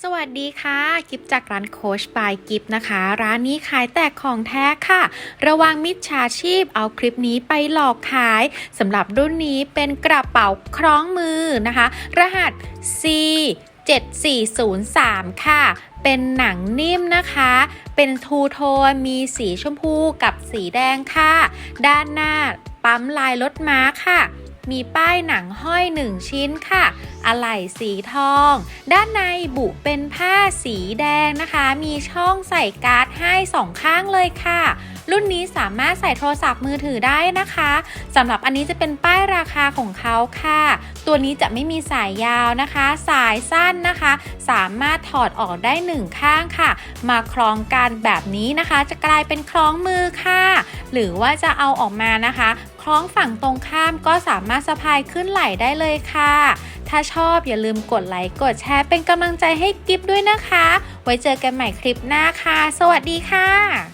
สวัสดีค่ะ กิฟจากร้านโคชบายกิฟนะคะ ร้านนี้ขายแต่ของแท้ค่ะ ระวังมิจฉาชีพเอาคลิปนี้ไปหลอกขายสำหรับรุ่นนี้เป็นกระเป๋าคล้องมือนะคะ รหัส C 7403 ค่ะ เป็นหนังนิ่มนะคะ เป็นทูโทน มีสีชมพูกับสีแดงค่ะ ด้านหน้าปั๊มลายรถม้าค่ะ มีป้ายหนังห้อยหนึ่งชิ้นค่ะ อะไหล่สีทอง ด้านในบุเป็นผ้าสีแดงนะคะ มีช่องใส่การ์ดให้สองข้างเลยค่ะ รุ่นนี้สามารถใส่โทรศัพท์มือถือได้นะคะสำหรับอันนี้จะเป็นป้ายราคาของเขาค่ะ ตัวนี้จะไม่มีสายยาวนะคะ สายสั้นนะคะ สามารถถอดออกได้หนึ่งข้างค่ะ มาคล้องกันแบบนี้นะคะ จะกลายเป็นคล้องมือค่ะ หรือว่าจะเอาออกมานะคะคล้องฝั่งตรงข้ามก็สามารถสะพายขึ้นไหล่ได้เลยค่ะ ถ้าชอบอย่าลืมกดไลค์กดแชร์เป็นกำลังใจให้กิฟด้วยนะคะ ไว้เจอกันใหม่คลิปหน้าค่ะ สวัสดีค่ะ